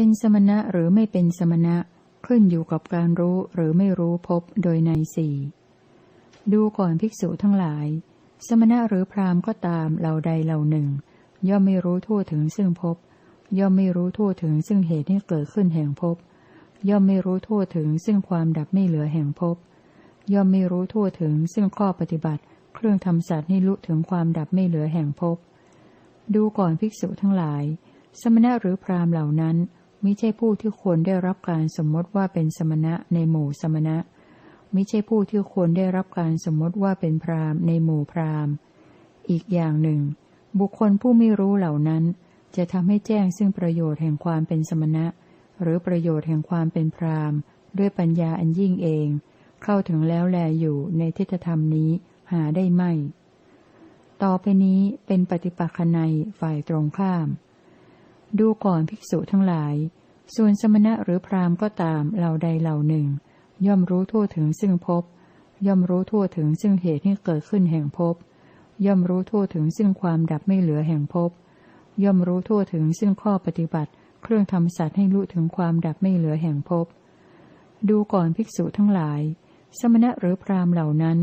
เป็นสมณะหรือไม่เป็นสมณะขึ้นอยู่กับการรู้หรือไม่รู้พบโดยในสี่ดูก่อนภิกษุทั้งหลาย สมณะหรือพราหมณ์ก็ตามเหล่าใดเหล่าหนึ่ง ย่อมไม่รู้ทั่วถึงซึ่งพบ ย่อมไม่รู้ทั่วถึงซึ่งเหตุที่เกิดขึ้นแห่งพบ ย่อมไม่รู้ทั่วถึงซึ่งความดับไม่เหลือแห่งพบ ย่อมไม่รู้ทั่วถึงซึ่งข้อปฏิบัติ เครื่องทำสัตว์ให้ลุถึงความดับไม่เหลือแห่งพบ ดูก่อนภิกษุทั้งหลาย สมณะหรือพราหมณ์เหล่านั้น มิใช่ผู้ที่ควรได้รับการสมมติว่าเป็นสมณะในหมู่สมณะมิใช่ผู้ที่ควรได้รับการสมมติว่าเป็นพราหมณ์ในหมู่พราหมณ์ อีกอย่างหนึ่ง บุคคลผู้ไม่รู้เหล่านั้น จะทำให้แจ้งซึ่งประโยชน์แห่งความเป็นสมณะ หรือประโยชน์แห่งความเป็นพราหมณ์ ด้วยปัญญาอันยิ่งเอง เข้าถึงแล้วแลอยู่ในทิฏฐธรรมนี้หาได้ไม่ ต่อไปนี้เป็นปฏิปักษนัยฝ่ายตรงข้าม ดูก่อนภิกษุทั้งหลาย ส่วนสมณะหรือพราหมณ์ก็ตามเหล่าใดเหล่าหนึ่ง ย่อมรู้ทั่วถึงซึ่งพบย่อมรู้ทั่วถึงซึ่งเหตุที่เกิดขึ้นแห่งพบย่อมรู้ทั่วถึงซึ่งความดับไม่เหลือแห่งพบย่อมรู้ทั่วถึงซึ่งข้อปฏิบัติ เครื่องทำสัตว์ให้รู้ถึงความดับไม่เหลือแห่งพบดูก่อนภิกษุทั้งหลาย สมณะหรือพราหมณ์เหล่านั้น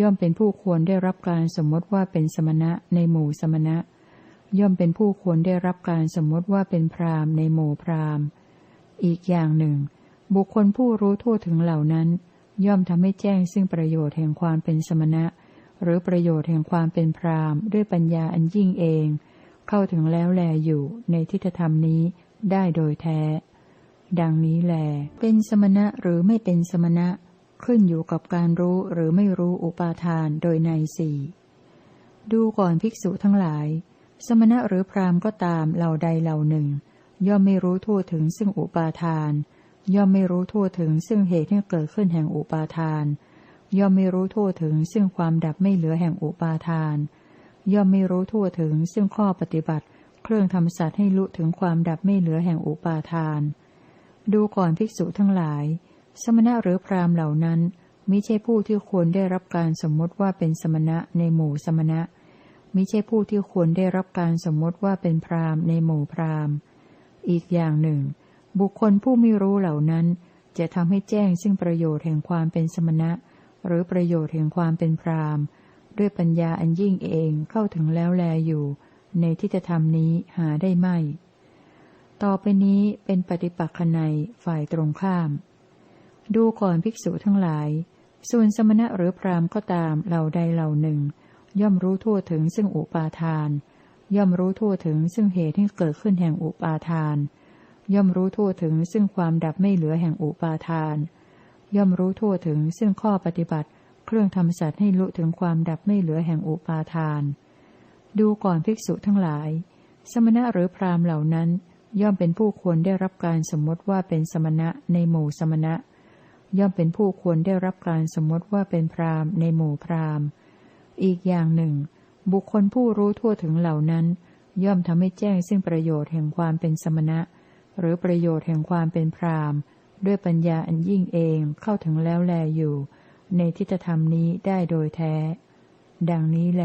ย่อมเป็นผู้ควรได้รับการสมมติว่าเป็นสมณะในหมู่สมณะ ย่อมเป็นผู้ควรได้รับการสมมติว่าเป็นพราหมณ์ในหมู่พราหมณ์ อีกอย่างหนึ่ง บุคคลผู้รู้ทั่วถึงเหล่านั้น ย่อมทำให้แจ้งซึ่งประโยชน์แห่งความเป็นสมณะ หรือประโยชน์แห่งความเป็นพราหมณ์ ด้วยปัญญาอันยิ่งเอง เข้าถึงแล้วแลอยู่ในทิฏฐธรรมนี้ได้โดยแท้ ดังนี้แล เป็นสมณะหรือไม่เป็นสมณะ ขึ้นอยู่กับการรู้หรือไม่รู้อุปาทานโดยในสี่ดูก่อนภิกษุทั้งหลาย สมณะหรือพราหมณ์ก็ตามเหล่าใดเหล่าหนึ่ง ย่อมไม่รู้ทั่วถึงซึ่งอุปาทาน ย่อมไม่รู้ทั่วถึงซึ่งเหตุที่เกิดขึ้นแห่งอุปาทาน ย่อมไม่รู้ทั่วถึงซึ่งความดับไม่เหลือแห่งอุปาทาน ย่อมไม่รู้ทั่วถึงซึ่งข้อปฏิบัติ เครื่องทำสัตว์ให้ลุถึงความดับไม่เหลือแห่งอุปาทาน ดูก่อนภิกษุทั้งหลาย สมณะหรือพราหมณ์เหล่านั้นมิใช่ผู้ที่ควรได้รับการสมมติว่าเป็นสมณะในหมู่สมณะ มิใช่ผู้ที่ควรได้รับการสมมติว่าเป็นพราหมณ์ในหมู่พราหมณ์ อีกอย่างหนึ่ง บุคคลผู้ไม่รู้เหล่านั้น จะทำให้แจ้งซึ่งประโยชน์แห่งความเป็นสมณะ หรือประโยชน์แห่งความเป็นพราหมณ์ ด้วยปัญญาอันยิ่งเองเข้าถึงแล้วแลอยู่ ในทิฏฐธรรมนี้หาได้ไม่ ต่อไปนี้เป็นปฏิปักษนัยฝ่ายตรงข้าม ดูก่อนภิกษุทั้งหลาย ส่วนสมณะหรือพราหมณ์ก็ตามเหล่าใดเหล่าหนึ่ง ย่อมรู้ทั่วถึงซึ่งอุปาทาน ย่อมรู้ทั่วถึงซึ่งเหตุที่เกิดขึ้นแห่งอุปาทาน ย่อมรู้ทั่วถึงซึ่งความดับไม่เหลือแห่งอุปาทาน ย่อมรู้ทั่วถึงซึ่งข้อปฏิบัติ เครื่องทำสัตว์ให้ลุถึงความดับไม่เหลือแห่งอุปาทาน ดูก่อนภิกษุทั้งหลาย สมณะหรือพราหมณ์เหล่านั้น ย่อมเป็นผู้ควรได้รับการสมมติว่าเป็นสมณะในหมู่สมณะย่อมเป็นผู้ควรได้รับการสมมติว่าเป็นพราหมณ์ในหมู่พราหมณ์ อีกอย่างหนึ่ง บุคคลผู้รู้ทั่วถึงเหล่านั้น ย่อมทำให้แจ้งซึ่งประโยชน์แห่งความเป็นสมณะ หรือประโยชน์แห่งความเป็นพราหมณ์ ด้วยปัญญาอันยิ่งเองเข้าถึงแล้วแลอยู่ ในทิฏฐธรรมนี้ได้โดยแท้ ดังนี้แหล